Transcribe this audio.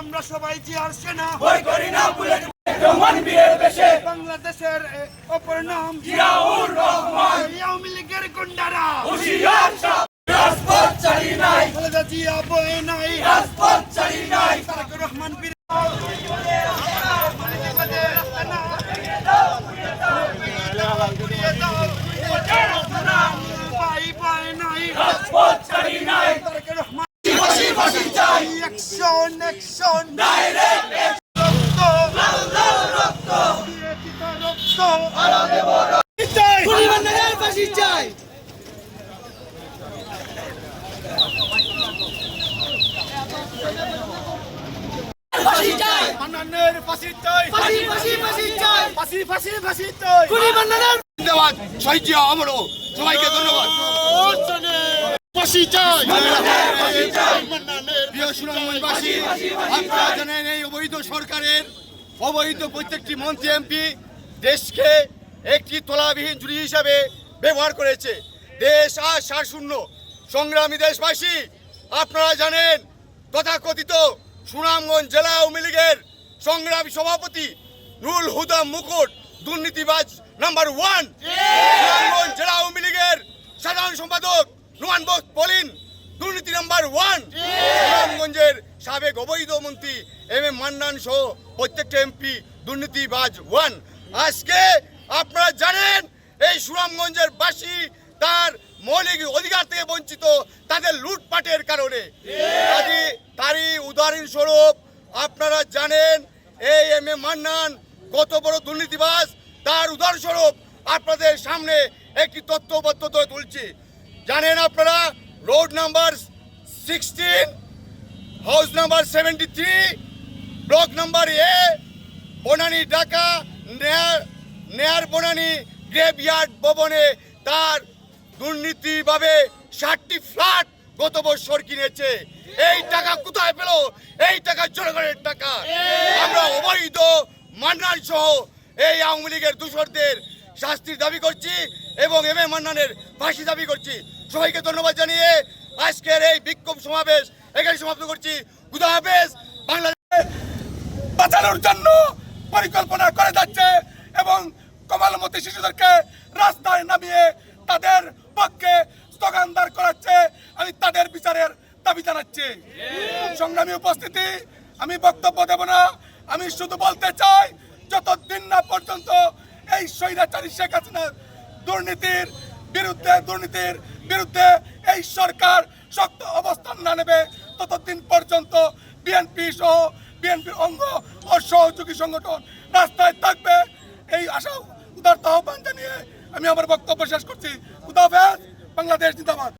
আমরা সবাই জিয়ার সেনা ভয় করি না বুলেট রহমান বীরের বেশে বাংলাদেশের অপর নাম জিয়াউর রহমান। আওয়ামী লীগের গুন্ডারা। হুশিয়ার রাজপথ চালি নাই। খালেদা জিয়া বয়ে নাই। রাজপথ চালি নাই। তারেক রহমান বীর পাই পাই নাই। রাজপথ চালি নাই। তারেক রহমান ফাঁসি ফাঁসি চাই। অ্যাকশন অ্যাকশন ডাইরেক্ট রক্ত রক্ত রক্ত রক্ত পরিবারের ফাঁসি চাই ফাঁসি চাই মান্নানের ফাঁসি চাই ফাঁসি ফাঁসি ফাঁসি চাই ফাঁসি ফাঁসি ফাঁসি চাই পরিবারের ধন্যবাদ শহীদ জিয়া। অমরো সবাইকে ধন্যবাদ ফাঁসি চাই আপনারা সরকারের অবৈধ প্রত্যেকটি মন্ত্রী এমপি দেশকে একটি তোলাবিহীন জুড়ি হিসাবে ব্যবহার করেছে। দেশ আজ সার শূন্য সংগ্রামী দেশবাসী, আপনারা জানেন, তথাকথিত সুনামগঞ্জ জেলা আওয়ামী লীগের সংগ্রামী সভাপতি নুল হুদা মুকুট, দুর্নীতিবাজ নাম্বার ওয়ান। সুনামগঞ্জ জেলা আওয়ামী লীগের সাধারণ সম্পাদক নুমান বক্স পলিন দুর্নীতি নাম্বার ওয়ান। সুনামগঞ্জের সাবেক অবৈধ মন্ত্রী এম এম মান্নান সহ প্রত্যেকটা এমপি দুর্নীতিবাজ ওয়ান। আজকে আপনারা জানেন, এই সুনামগঞ্জের বাসী তার মৌলিক অধিকার থেকে বঞ্চিত তাদের লুটপাটের কারণে। কাজী তারই উদাহরণস্বরূপ আপনারা জানেন, এই এম এ মান্নান কত বড় দুর্নীতিবাজ। তার উদাহরণস্বরূপ আপনাদের সামনে একটি তথ্যবদ্ধ করে তুলছি। জানেন আপনারা, road number sixteen, house number seventy three, block number A, Banani Dhaka near Banani graveyard ভবনে তার দুর্নীতিভাবে ষাটটি ফ্ল্যাট গত বছর কিনেছে। এই টাকা কোথায় পেল? এই টাকা জনগণের টাকা। আমরা অবৈধ, মান্নান সহ এই আওয়ামী লীগের দূষরদের শাস্তির দাবি করছি এবং এম এ মান্নানের ফাঁসি দাবি করছি। সবাইকে ধন্যবাদ জানিয়ে আজকের এই বিক্ষোভ সমাবেশ এখানে সমাপ্ত করছি। খুদা হাফেজ, বাংলাদেশ বাঁচানোর জন্য পরিকল্পনা করে যাচ্ছে এবং কমালমতি শিশুদেরকে রাস্তায় নামিয়ে তাদের পক্ষে স্লোগানদার করাচ্ছে, আমি তাদের বিচারের দাবি জানাচ্ছি। সংগ্রামী উপস্থিতি, আমি বক্তব্য দেব না, আমি শুধু বলতে চাই, যতদিন না পর্যন্ত এই স্বৈরাচারী শেখ হাসিনার দুর্নীতির বিরুদ্ধে দুর্নীতির বিরুদ্ধে এই সরকার শক্ত অবস্থান না নেবে, ততদিন পর্যন্ত বিএনপি সহ বিএনপির অঙ্গ অসহযোগী সহযোগী সংগঠন রাস্তায় থাকবে। এই আশা উদার আহ্বান জানিয়ে আমি আমার বক্তব্য শেষ করছি। উদাফেজ বাংলাদেশ জিন্দাবাদ।